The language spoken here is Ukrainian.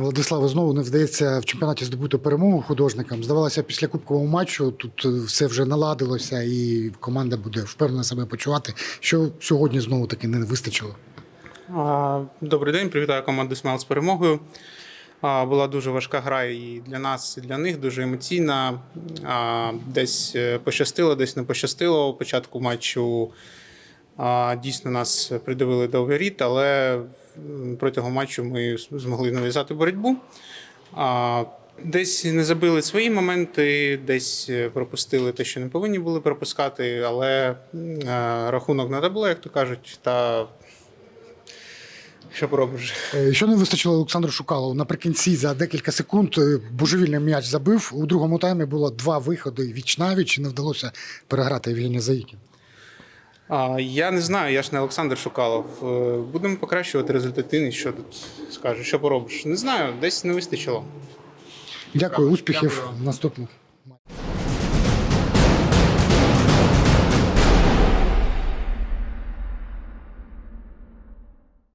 Владиславе, знову не вдається в чемпіонаті здобути перемогу художникам. Здавалося, після кубкового матчу тут е, все вже наладилося, і команда буде впевнено себе почувати. Що сьогодні знову таки не вистачило. Добрий день, привітаю команду Смел з перемогою. Була дуже важка гра і для нас, і для них, дуже емоційна. Десь е, пощастило, десь не пощастило. У початку матчу дійсно нас придавили до воріт, але протягом матчу ми змогли нав'язати боротьбу. Десь не забили свої моменти, десь е, пропустили те, що не повинні були пропускати, але е, рахунок не було, як то кажуть, та що поробиш? Е, Що не вистачило Олександру Шукалову наприкінці за декілька секунд божевільний м'яч забив. У другому таймі було два виходи віч навіч не вдалося переграти Євгенія Заїкін. А, я не знаю, я ж не Олександр Шукалов. Е, Будемо покращувати результативність. Що тут скажу, що поробиш? Не знаю, десь не вистачило. Дякую, успіхів наступних.